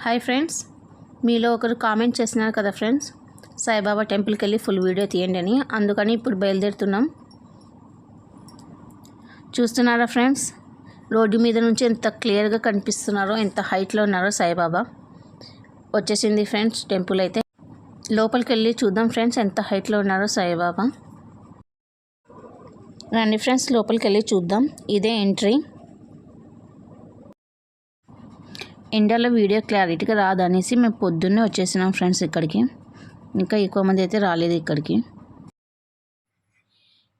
Hi friends. మీలో ఒకరు comment చేసినారు కదా ఫ్రెండ్స్. సాయిబాబా టెంపుల్కి వెళ్ళి ఫుల్ వీడియో తీయండి అని. అందుకని ఇప్పుడు బయలుదేరుతున్నాం. చూస్తున్నారా ఫ్రెండ్స్? రోడ్డు మీద నుంచి ఎంత క్లియర్గా కనిపిస్తున్నారో ఎంత హైట్లో ఉన్నారో సాయిబాబా. వచ్చేసింది ఫ్రెండ్స్ టెంపుల్ అయితే. లోపలికి వెళ్ళి చూద్దాం ఫ్రెండ్స్ ఎంత హైట్లో ఉన్నారో సాయిబాబా. రండి ఫ్రెండ్స్ లోపలికి వెళ్ళి చూద్దాం. ఇదే ఎంట్రీ. ఇండియాలో వీడియో క్లారిటీగా రాదనేసి మేము పొద్దున్నే వచ్చేసినాం ఫ్రెండ్స్ ఇక్కడికి. ఇంకా ఎక్కువ మంది అయితే రాలేదు ఇక్కడికి.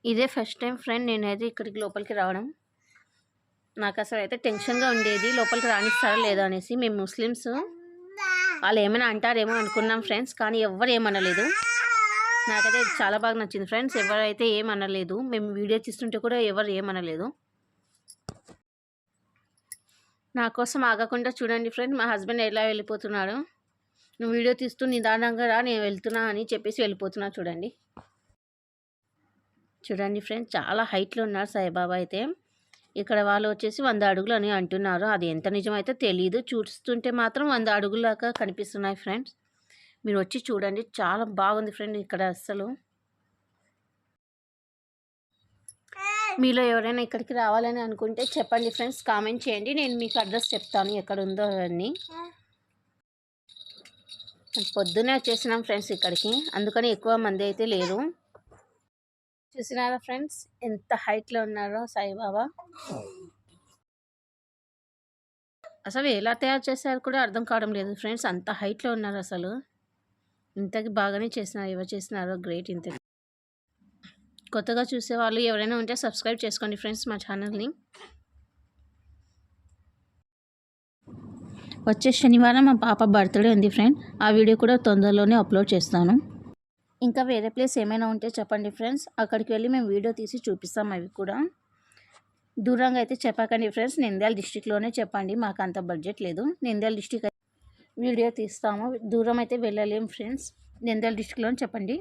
ఇదే ఫస్ట్ టైం ఫ్రెండ్ నేనైతే ఇక్కడికి లోపలికి రావడం. నాకు అసలు అయితే టెన్షన్గా ఉండేది లోపలికి రానిస్తారా లేదా అనేసి. మేము ముస్లిమ్స్. వాళ్ళు ఏమైనా అంటారేమో అనుకున్నాం ఫ్రెండ్స్ కానీ ఎవ్వరు ఏమనలేదు. నాకైతే చాలా బాగా నచ్చింది ఫ్రెండ్స్ ఎవరైతే ఏమనలేదు. మేము వీడియో తీస్తుంటే కూడా ఎవరు ఏమనలేదు. నా కోసం ఆగకుండా చూడండి ఫ్రెండ్ మా హస్బెండ్ ఎలా వెళ్ళిపోతున్నాడు. నువ్వు వీడియో తీస్తూ నిదానంగా రా నేను వెళ్తున్నా అని చెప్పేసి వెళ్ళిపోతున్నా చూడండి. చూడండి ఫ్రెండ్స్ చాలా హైట్లో ఉన్నారు సాయిబాబా అయితే. ఇక్కడ వాళ్ళు వచ్చేసి వంద అడుగులు అని అంటున్నారు. అది ఎంత నిజమైతే తెలియదు చూస్తుంటే మాత్రం వంద అడుగులాగా కనిపిస్తున్నాయి ఫ్రెండ్స్. మీరు వచ్చి చూడండి చాలా బాగుంది ఫ్రెండ్ ఇక్కడ అస్సలు. మీలో ఎవరైనా ఇక్కడికి రావాలని అనుకుంటే చెప్పండి ఫ్రెండ్స్ కామెంట్ చేయండి. నేను మీకు అడ్రస్ చెప్తాను ఎక్కడ ఉందో అవన్నీ పొద్దునే వచ్చేసినాం ఫ్రెండ్స్ ఇక్కడికి. అందుకని ఎక్కువ మంది అయితే లేరు. చూసినారా ఫ్రెండ్స్ ఎంత హైట్లో ఉన్నారో సాయిబాబా. అసలు ఎలా తయారు చేశారు కూడా అర్థం కావడం లేదు ఫ్రెండ్స్ అంత హైట్లో ఉన్నారు అసలు. ఇంతకి బాగానే చేసినారు ఎవరు చేసినారో గ్రేట్ ఇంత కొత్తగా చూసేవాళ్ళు ఎవరైనా ఉంటే సబ్స్క్రైబ్ చేసుకోండి ఫ్రెండ్స్ మా ఛానల్ని. వచ్చే శనివారం మా పాప బర్త్డే ఉంది ఫ్రెండ్ ఆ వీడియో కూడా తొందరలోనే అప్లోడ్ చేస్తాను. ఇంకా వేరే ప్లేస్ ఏమైనా ఉంటే చెప్పండి ఫ్రెండ్స్ అక్కడికి వెళ్ళి మేము వీడియో తీసి చూపిస్తాం అవి కూడా. దూరంగా అయితే చెప్పకండి ఫ్రెండ్స్ నింద్యాల డిస్టిక్లోనే చెప్పండి మాకు అంత బడ్జెట్ లేదు. నింద్యాల డిస్టిక్ వీడియో తీస్తాము దూరం అయితే వెళ్ళలేము ఫ్రెండ్స్ నింద్యాల డిస్టిక్లోనే చెప్పండి.